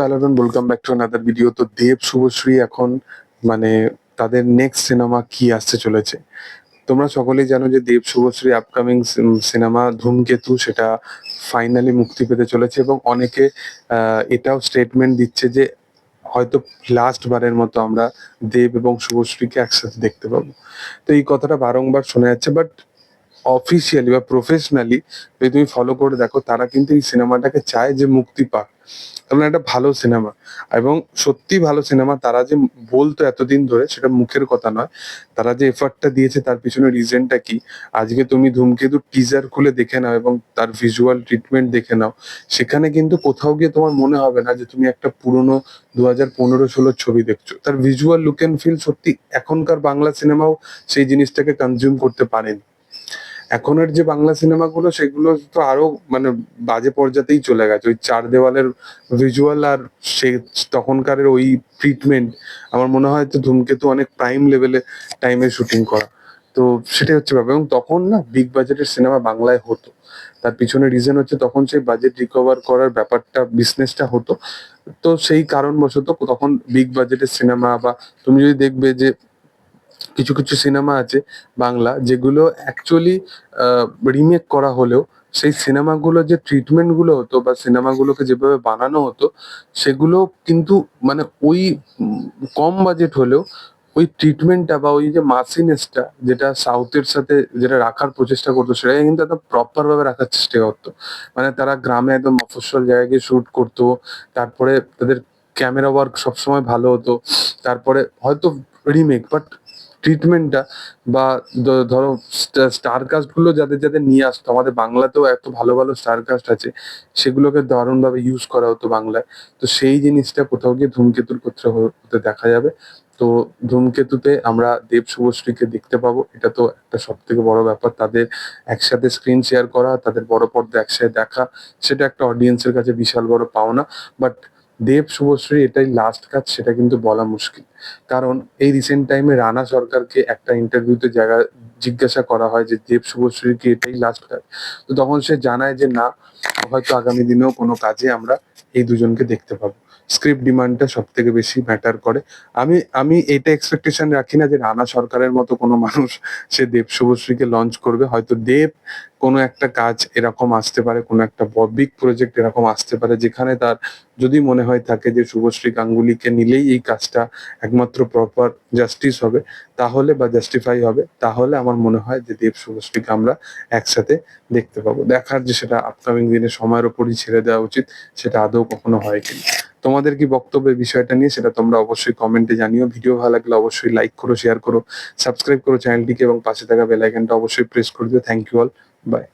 Hello welcome back to another video তো দেব, শুভশ্রী এখন মানে তাদের নেক্সট সিনেমা কি আসতে চলেছে? তোমরা সকলেই জানো যে দেব, শুভশ্রী আপকামিং সিনেমা ধূমকেতু, সেটা ফাইনালি মুক্তি পেতে চলেছে এবং অনেকে এটাও স্টেটমেন্ট দিচ্ছে যে হয়তো লাস্ট বারের মতো আমরা দেব এবং শুভশ্রীকে একসাথে দেখতে পাবো। তো এই কথাটা বারংবার শোনা যাচ্ছে বাট অফিসিয়ালি বা প্রফেশনালি যদি তুমি ফলো করে দেখো, তারা কিন্তু এই সিনেমাটাকে চায় যে মুক্তি পাক। কারণ একটা ভালো সিনেমা। এবং সত্যি ভালো সিনেমা, তারা যে বলতো এতদিন ধরে, সেটা মুখের কথা নয়। তারা যে এফার্টটা দিয়েছে, তার পিছনে রিজনটা কি? আজকে তুমি ধূমকেতু টিজার খুলে দেখে নাও এবং তার ভিজুয়াল ট্রিটমেন্ট দেখে নাও। সেখানে কিন্তু কোথাও গিয়ে তোমার মনে হবে না যে তুমি একটা পুরনো দু হাজার পনেরো ষোলোর ছবি দেখছ। তার ভিজুয়াল লুক অ্যান্ড ফিল সত্যি এখনকার বাংলা সিনেমাও সেই জিনিসটাকে কনজিউম করতে পারেনি। এখনের যে বাংলা সিনেমাগুলো, সেগুলো তো আরও মানে বাজে পর্যাতেই চলে গেছে। ওই চার দেওয়ালের ভিজুয়াল আর সে তখনকার ওই ট্রিটমেন্ট আমার মনে হয় তো ধূমকেতু অনেক প্রাইম লেভেলে টাইমে শুটিং করা। তো সেটাই হচ্ছে ব্যাপার। এবং তখন না বিগ বাজেটের সিনেমা বাংলায় হতো। তার পিছনে রিজন হচ্ছে তখন সেই বাজেট রিকভার করার ব্যাপারটা বিজনেসটা হতো। তো সেই কারণবশত তখন বিগ বাজেটের সিনেমা বা তুমি যদি দেখবে যে কিছু কিছু সিনেমা আছে বাংলা যেগুলো অ্যাকচুয়ালি রিমেক করা হলেও সেই সিনেমাগুলো যে ট্রিটমেন্টগুলো হতো বা সিনেমাগুলোকে যেভাবে বানানো হতো, সেগুলো কিন্তু মানে ওই কম বাজেট হলেও ওই ট্রিটমেন্টটা বা ওই যে মাসিনেসটা যেটা সাউথের সাথে যেটা রাখার প্রচেষ্টা করতো, সেটাকে কিন্তু একদম প্রপার ভাবে রাখার চেষ্টা করতো। মানে তারা গ্রামে একদম মফস্বল জায়গায় গিয়ে শুট করতো, তারপরে তাদের ক্যামেরা ওয়ার্ক সবসময় ভালো হতো, তারপরে হয়তো রিমেক বাট ট্রিটমেন্টটা বা ধরো স্টার কাস্টগুলো যাদের যাদের নিয়ে আসতো, আমাদের বাংলাতেও এত ভালো ভালো স্টার কাস্ট আছে, সেগুলোকে দারুণ ভাবে ইউজ করা হতো বাংলায়। তো সেই জিনিসটা কোথাও গিয়ে ধূমকেতুর ক্ষেত্রে হতে দেখা যাবে। তো ধূমকেতুতে আমরা দেব শুভশ্রীকে দেখতে পাবো। এটা তো একটা সব থেকে বড় ব্যাপার। তাদের একসাথে স্ক্রিন শেয়ার করা, তাদের বড় পর্দা একসাথে দেখা, সেটা একটা অডিয়েন্সের কাছে বিশাল বড় পাওনা। বাট দেব শুভশ্রী এটাই লাস্ট কাজ সেটা কিন্তু বলা মুশকিল। কারণ এই রিসেন্ট টাইমে রানা সরকারকে একটা ইন্টারভিউতে জায়গা জিজ্ঞাসা করা হয় যে দেব শুভশ্রীর কি এটাই লাস্ট কাজ তো তখন সে জানায় যে না, হয়তো আগামী দিনেও কোনো কাজে আমরা এই দুজনকে দেখতে পাবো। স্ক্রিপ্ট ডিমান্ডটা সব থেকে বেশি ম্যাটার করে। আমি আমি এটা এক্সপেকটেশন রাখি না যে রানা সরকারের মতো কোনো মানুষ সে দেব শুভশ্রীকে লঞ্চ করবে। হয়তো দেব কোনো একটা কাজ এরকম আসতে পারে, কোনো একটা বিগ প্রজেক্ট এরকম আসতে পারে, যেখানে তার যদি মনে হয় থাকে যে শুভশ্রী গাঙ্গুলিকে নিলেই এই কাজটা একমাত্র প্রপার জাস্টিস হবে, তাহলে বা জাস্টিফাই হবে, তাহলে আমার মনে হয় যে দেব শুভশ্রীকে আমরা একসাথে দেখতে পাবো। দেখার যে সেটা আপকামিং দিনে সময়ের ওপরই ছেড়ে দেওয়া উচিত, সেটা আদৌ কখনো হয় কিনা তোমাদের কি বক্তব্য বিষয়টা নিয়ে সেটা তোমরা অবশ্যই কমেন্টে জানিও। ভিডিও ভালো লাগলে অবশ্যই লাইক করো শেয়ার করো সাবস্ক্রাইব করো চ্যানেলটিকে এবং পাশে থাকা বেল আইকনটা অবশ্যই প্রেস করে দিও। Thank you all by